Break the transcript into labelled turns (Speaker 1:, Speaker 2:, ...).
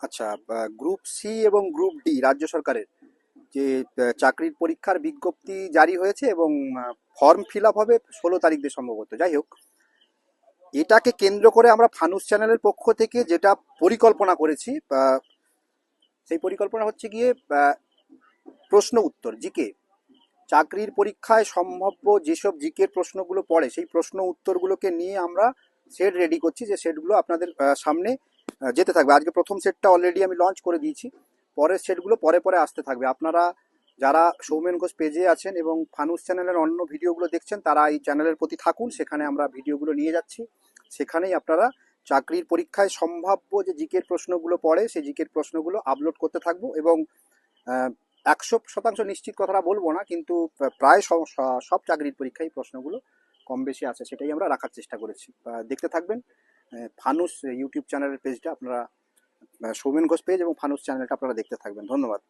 Speaker 1: আচ্ছা group C এবং group D রাজ্য সরকারের যে চাকরির পরীক্ষার বিজ্ঞপ্তি জারি হয়েছে এবং ফর্ম ফিল আপ হবে ষোলো তারিখ দিয়ে সম্ভবত। যাই হোক, এটাকে কেন্দ্র করে আমরা ফানুস চ্যানেলের পক্ষ থেকে যেটা পরিকল্পনা করেছি সেই পরিকল্পনা হচ্ছে গিয়ে প্রশ্ন উত্তর, জিকে। চাকরির পরীক্ষায় সম্ভাব্য যেসব জিকের প্রশ্নগুলো পড়ে, সেই প্রশ্ন উত্তরগুলোকে নিয়ে আমরা সেট রেডি করছি যে সেটগুলো আপনাদের সামনে যেতে থাকবে। আজকে প্রথম সেটটা অলরেডি আমি লঞ্চ করে দিয়েছি। পরের সেটগুলো পরে পরে আসতে থাকবে। আপনারা যারা সৌমেন ঘোষ পেজে আছেন এবং ফানুস চ্যানেলের অন্য ভিডিওগুলো দেখছেন, তারা এই চ্যানেলের প্রতি থাকুন। সেখানে আমরা ভিডিওগুলো নিয়ে যাচ্ছি। সেখানেই আপনারা চাকরির পরীক্ষায় সম্ভাব্য যে জিকের প্রশ্নগুলো পড়ে, সেই জিকের প্রশ্নগুলো আপলোড করতে থাকব এবং একশো শতাংশ নিশ্চিত কথাটা বলব না, কিন্তু প্রায় সব চাকরির পরীক্ষায় প্রশ্নগুলো কম বেশি আছে, সেটাই আমরা রাখার চেষ্টা করেছি। দেখতে থাকবেন। ফানুস ইউটিউব চ্যানেলের পেজটা আপনারা সৌমেন ঘোষ পেজ এবং ফানুস চ্যানেলটা আপনারা দেখতে থাকবেন। ধন্যবাদ।